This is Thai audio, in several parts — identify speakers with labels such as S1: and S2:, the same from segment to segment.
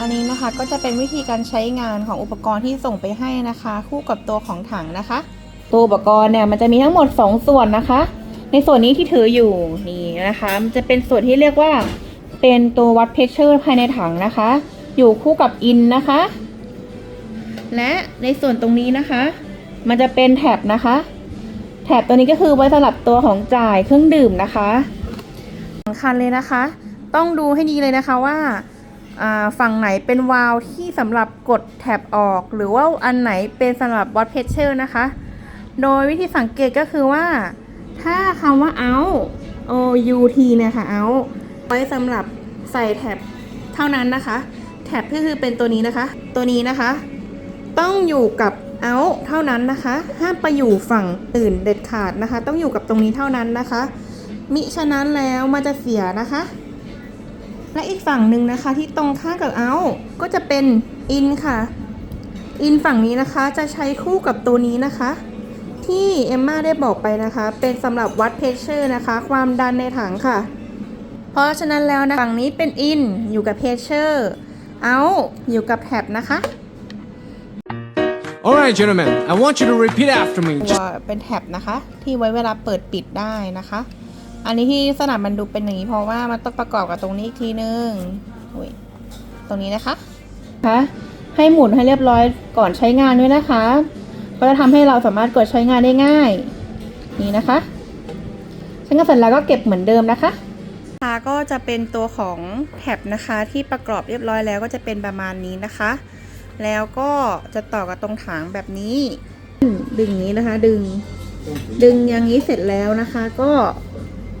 S1: อันนี้นะคะก็จะเป็นวิธีการใช้งานของอุปกรณ์ที่ส่งไปให้นะคะ คู่กับตัวของถังนะคะ ตัวอุปกรณ์เนี่ยมันจะมีทั้งหมด 2 ส่วนนะคะ ในส่วนนี้ที่ถืออยู่นี่นะคะ มันจะเป็นส่วนที่เรียกว่า เป็นตัววัดเพชเชอร์ภายในถังนะคะ อยู่คู่กับอินนะคะ และในส่วนตรงนี้นะคะ มันจะเป็นแท็บนะคะ แถบตัวนี้ก็คือไว้สำหรับตัวของจ่ายเครื่องดื่มนะคะสำคัญเลยนะคะ ต้องดูให้ดีเลยนะคะว่า ฝั่งไหนเป็นวาล์วที่สำหรับกดแถบออก หรือว่าอันไหนเป็นสำหรับวัดเพชเชอร์นะคะ โดยวิธีสังเกตก็คือว่า ถ้าคำว่า out o u t เนี่ยค่ะ out ไว้สำหรับใส่แถบเท่านั้นนะคะ แถบก็คือเป็นตัวนี้นะคะ ตัวนี้นะคะ ต้องอยู่กับ out เท่านั้นนะคะ ห้ามไปอยู่ฝั่งอื่นเด็ดขาดนะคะ ต้องอยู่กับตรงนี้เท่านั้นนะคะ มิฉะนั้นแล้วมันจะเสียนะคะ และอีกฝั่งหนึ่งนะคะที่ตรงข้ามกับ out ก็จะเป็น in ค่ะ in ฝั่งนี้นะคะจะใช้คู่กับตัวนี้นะคะ ที่เอมมาได้บอกไปนะคะ เป็นสำหรับวัดเพชเชอร์นะคะ ความดันในถังค่ะ เพราะฉะนั้นแล้วนะฝั่งนี้เป็น in อยู่กับเพชเชอร์ out อยู่กับแท็บนะคะ
S2: Alright, gentlemen, I want you to repeat after me.
S1: ตัวเป็นแท็บนะคะ ที่ไว้เวลาเปิดปิดได้นะคะ อันนี้ที่สนามมันดูเป็นอย่างนี้เพราะว่ามันต้องประกอบกับตรงนี้อีกทีนึงอุ๊ยตรงนี้นะคะคะให้หมุนให้เรียบร้อยก่อนใช้งานด้วยนะคะ ก็จะทำให้เราสามารถกดใช้งานได้ง่าย นี่นะคะใช้งานเสร็จแล้วก็เก็บเหมือนเดิมนะคะค่ะก็จะเป็นตัวของแท็บนะคะ ที่ประกอบเรียบร้อยแล้วก็จะเป็นประมาณนี้นะคะ แล้วก็จะต่อกับตรงถังแบบนี้ ดึงอย่างนี้นะคะ ดึง ดึงอย่างนี้เสร็จแล้วนะคะ ก็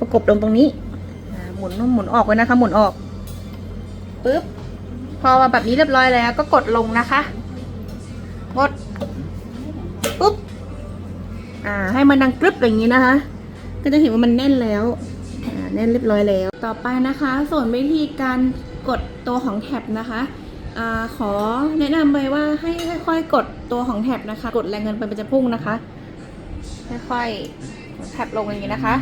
S1: ประกบลงตรงนี้หมุนหมุนออกไว้นะคะ หมุนออกปึ๊บพอมาแบบนี้เรียบร้อยแล้วก็กดลงนะคะกดปุ๊บอ่า ให้มันดังกรึบอย่างนี้นะคะ ก็จะเห็นว่ามันแน่นแล้วอ่าแน่นเรียบร้อยแล้ว ต่อไปนะคะ ส่วนวิธีการกดตัวของแท็บนะคะอ่าขอแนะนำไปว่าให้ค่อยๆกดตัวของแท็บนะคะ กดแรงเงินไปมันจะพุ่งนะคะค่อยๆแท็บลงอย่างนี้นะคะ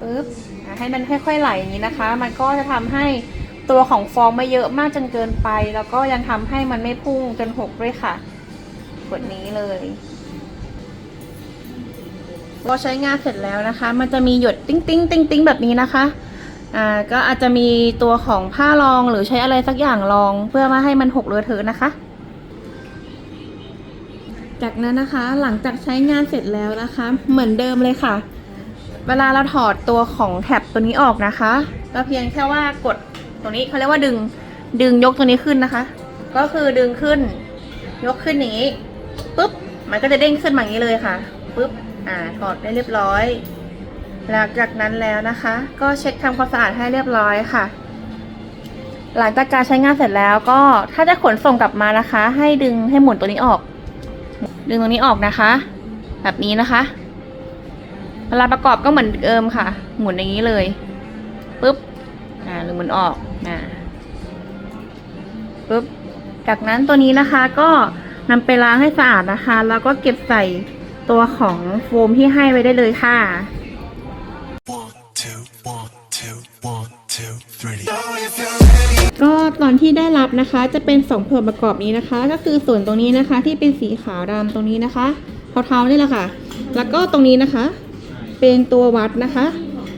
S1: ปึ๊บให้มันค่อยๆไหลอย่างนี้นะคะ มันก็จะทำให้ตัวของฟองไม่เยอะมากจนเกินไป แล้วก็ยังทำให้มันไม่พุ่งจนหกด้วยค่ะกดนี้เลยพอใช้งานเสร็จแล้วนะคะ มันจะมีหยดติ้งติ้งติ้งติ้งแบบนี้นะคะอ่าก็อาจจะมีตัวของผ้ารองหรือใช้อะไรสักอย่างรองเพื่อมาให้มันหกเลอะเทอะนะคะ จากนั้นนะคะหลังจากใช้งานเสร็จแล้วนะคะ เหมือนเดิมเลยค่ะ เวลาเราถอดตัวของแท็บตัวนี้ออกนะคะก็เพียงแค่ว่ากดตรงนี้เขาเรียกว่าดึงดึงยกตัวนี้ขึ้นนะคะ ก็คือดึงขึ้น ยกขึ้นอย่างนี้ปุ๊บมันก็จะเด้งขึ้นมาอย่างนี้เลยค่ะปุ๊บอ่าถอดได้เรียบร้อย หลังจากนั้นแล้วนะคะ ก็เช็คทำความสะอาดให้เรียบร้อยค่ะ หลังจากการใช้งานเสร็จแล้วก็ถ้าจะขนส่งกลับมานะคะ ให้ดึงให้หมุนตัวนี้ออก ดึงตรงนี้ออกนะคะ แบบนี้นะคะ เวลาประกอบก็เหมือนเดิมค่ะ หมุนอย่างนี้เลยปุ๊บอ่าหรือหมุนออกอ่าปุ๊บจากนั้นตัวนี้นะคะก็นำไปล้างให้สะอาดนะคะ แล้วก็เก็บใส่ตัวของโฟมที่ให้ไว้ได้เลยค่ะ
S3: One, two, one, two, one, two, three.
S1: ก็ตอนที่ได้รับนะคะจะเป็นสองส่วนประกอบนี้นะคะ ก็คือส่วนตรงนี้นะคะที่เป็นสีขาวดำตรงนี้นะคะเทาๆนี่แหละค่ะ แล้วก็ตรงนี้นะคะ เป็นตัววัดนะคะ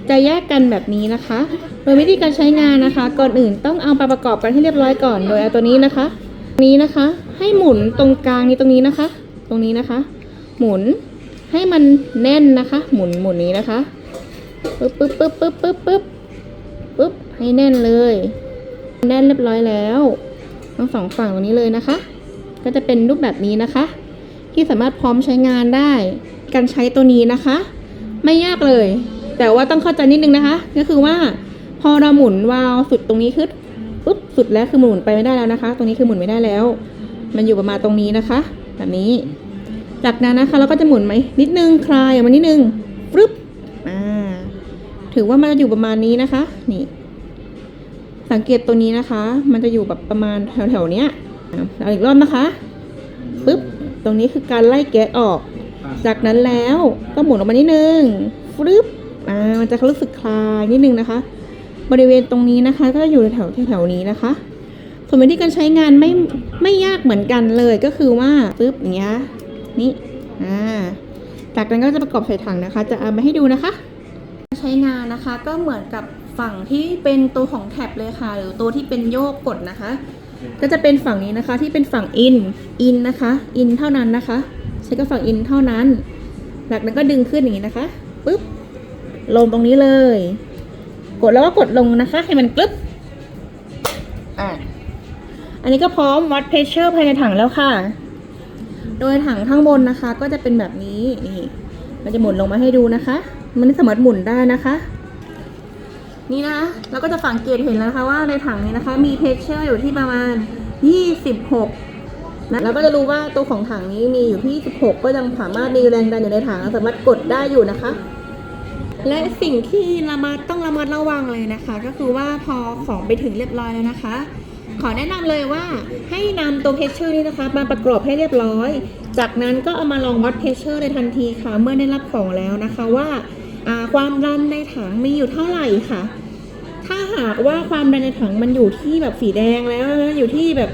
S1: จะแยกกันแบบนี้นะคะ โดยวิธีการใช้งานนะคะ ก่อนอื่นต้องเอาไปประกอบกันให้เรียบร้อยก่อน โดยเอาตัวนี้นะคะนี้นะคะ ให้หมุนตรงกลางนี้ตรงนี้นะคะ ตรงนี้นะคะ หมุนให้มันแน่นนะคะ หมุนหมุนนี้นะคะปึ๊บปึ๊บปึ๊บปึ๊บปึ๊บปึ๊บปึ๊บให้แน่นเลย แน่นเรียบร้อยแล้วทั้งสองฝั่งตรงนี้เลยนะคะ ก็จะเป็นรูปแบบนี้นะคะ ที่สามารถพร้อมใช้งานได้ การใช้ตัวนี้นะคะ ไม่ยากเลย แต่ว่าต้องเข้าใจนิดนึงนะคะ ก็คือว่าพอเราหมุนวาล์วสุดตรงนี้ขึ้นปุ๊บสุดแล้วคือหมุนไปไม่ได้แล้วนะคะ ตรงนี้คือหมุนไม่ได้แล้ว มันอยู่ประมาณตรงนี้นะคะ แบบนี้ จากนั้นนะคะเราก็จะหมุนไหมนิดนึงคลายออกมานิดนึงปึ๊บอ่าถือว่ามันจะอยู่ประมาณนี้นะคะ นี่ สังเกตตัวนี้นะคะ มันจะอยู่แบบประมาณแถวๆเนี้ยเอาอีกรอบนะคะปึ๊บตรงนี้คือการไล่แก๊สออก จากนั้นแล้วก็หมุนออกมานิดนึงฟึบอ่ามันจะรู้สึกคลายนิดนึงนะคะ บริเวณตรงนี้นะคะก็จะอยู่แถวแถวๆนี้นะคะ ส่วนวิธีการใช้งานไม่ไม่ยากเหมือนกันเลยก็คือว่าปึ๊บอย่างเงี้ยนี่อ่าจากนั้นก็จะประกอบใส่ถังนะคะ จะเอามาให้ดูนะคะ ใช้งานนะคะก็เหมือนกับฝั่งที่เป็นตัวของแท็บเลยค่ะ หรือตัวที่เป็นโยกกดนะคะ ก็จะเป็นฝั่งนี้นะคะที่เป็นฝั่ง in in นนะคะ in เท่านั้นนะคะ ใช้กับฝั่ง in เท่านั้นจากนั้นก็ดึงขึ้นอย่างนี้นะคะปึ๊บลงตรงนี้เลย กดแล้วก็กดลงนะคะ ให้มันกรึบอะอันนี้ก็พร้อมวัดเพชเชอร์ภายในถังแล้วค่ะ โดยถังข้างบนนะคะ ก็จะเป็นแบบนี้นี่มันจะหมุนลงมาให้ดูนะคะ มันสามารถหมุนได้นะคะ นี่นะเราก็จะสังเกตเห็นแล้วนะคะว่าในถังนี้นะคะ มีเพชเชอร์อยู่ที่ประมาณ 26 นะเราก็จะรู้ว่าตัวของถังนี้มีอยู่ที่ 16 ก็ยังสามารถมีแรงดันอยู่ในถังสามารถกดได้อยู่นะคะ และสิ่งที่ระมัดต้องระมัดระวังเลยนะคะ ก็คือว่าพอของไปถึงเรียบร้อยแล้วนะคะ ขอแนะนำเลยว่าให้นำตัวเพชเชอร์นี้นะคะมาประกอบให้เรียบร้อย จากนั้นก็เอามาลองวัดเพชเชอร์ในทันทีค่ะ เมื่อได้รับของแล้วนะคะว่าาความดันในถังมีอยู่เท่าไหร่ค่ะ ถ้าหากว่าความดันในถังมันอยู่ที่แบบสีแดงแล้วอยู่ที่แบบ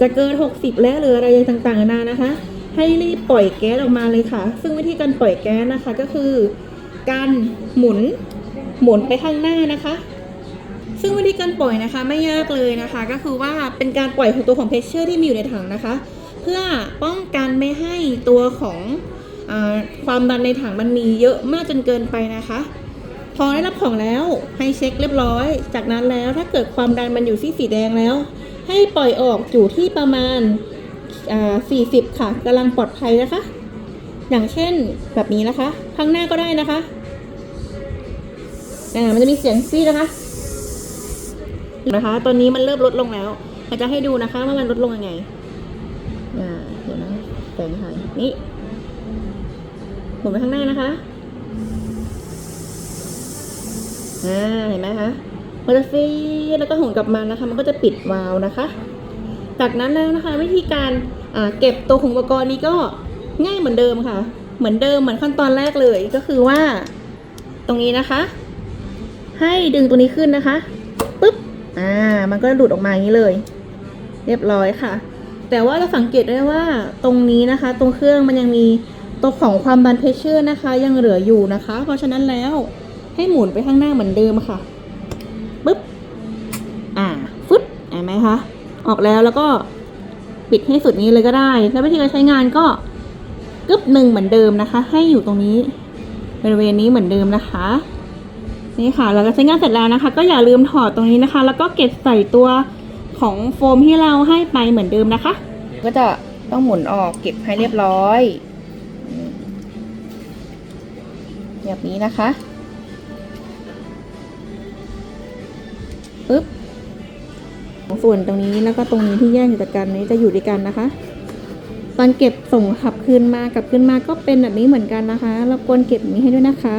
S1: จะเกิน 60 แล้วหรืออะไรต่างๆนานานะคะ ให้รีบปล่อยแก๊สออกมาเลยค่ะ ซึ่งวิธีการปล่อยแก๊สนะคะก็คือ การหมุนหมุนไปข้างหน้านะคะ ซึ่งวิธีการปล่อยนะคะไม่ยากเลยนะคะ ก็คือว่าเป็นการปล่อยของตัวของเพชเชอร์ที่มีอยู่ในถังนะคะ เพื่อป้องกันไม่ให้ตัวของอความดันในถังมันมีเยอะมากจนเกินไปนะคะ พอได้รับของแล้วให้เช็คเรียบร้อย จากนั้นแล้วถ้าเกิดความดันมันอยู่ที่สีแดงแล้ว ให้ปล่อยออกอยู่ที่ประมาณ 40 ค่ะกำลังปลอดภัยนะคะ อย่างเช่นแบบนี้นะคะ ข้างหน้าก็ได้นะคะอ่ามันจะมีเสียงซี่นะคะ นะคะ ตอนนี้มันเริ่มลดลงแล้วเราจะให้ดูนะคะว่ามันลดลงยังไงอ่าเดี๋ยวนะแสงหายนี่หมุนไปข้างหน้านะคะอ่าเห็นไหมคะ มันจะฟีดแล้วก็หมุนกลับมานะคะ มันก็จะปิดวาล์วนะคะ จากนั้นแล้วนะคะ วิธีการเก็บตัวของอุปกรณ์นี้ก็ง่ายเหมือนเดิมค่ะ เหมือนเดิมเหมือนขั้นตอนแรกเลยก็คือว่า ตรงนี้นะคะ ให้ดึงตัวนี้ขึ้นนะคะปุ๊บอ่ามันก็หลุดออกมาอย่างนี้เลย เรียบร้อยค่ะ แต่ว่าเราสังเกตได้ว่าตรงนี้นะคะ ตรงเครื่องมันยังมีตัวของความดันเพชเชอร์นะคะ ยังเหลืออยู่นะคะ เพราะฉะนั้นแล้วให้หมุนไปข้างหน้าเหมือนเดิมค่ะ ห็นไหมคะออกแล้วแล้วก็ปิดให้สุดนี้เลยก็ได้ แล้ววิธีการใช้งานก็กึบหนึ่งเหมือนเดิมนะคะ ให้อยู่ตรงนี้บริเวณนี้เหมือนเดิมนะคะ นี่ค่ะ เราก็ใช้งานเสร็จแล้วนะคะ ก็อย่าลืมถอดตรงนี้นะคะ แล้วก็เก็บใส่ตัวของโฟมที่เราให้ไปเหมือนเดิมนะคะ ก็จะต้องหมุนออกเก็บให้เรียบร้อยแบบนี้นะคะปึ๊บ ส่วนตรงนี้แล้วก็ตรงนี้ที่แยกจากกันนี้จะอยู่ด้วยกันนะคะ ตอนเก็บส่งขับคืนมากับคืนมาก็เป็นแบบนี้เหมือนกันนะคะรบกวนเก็บนี้ให้ด้วยนะคะ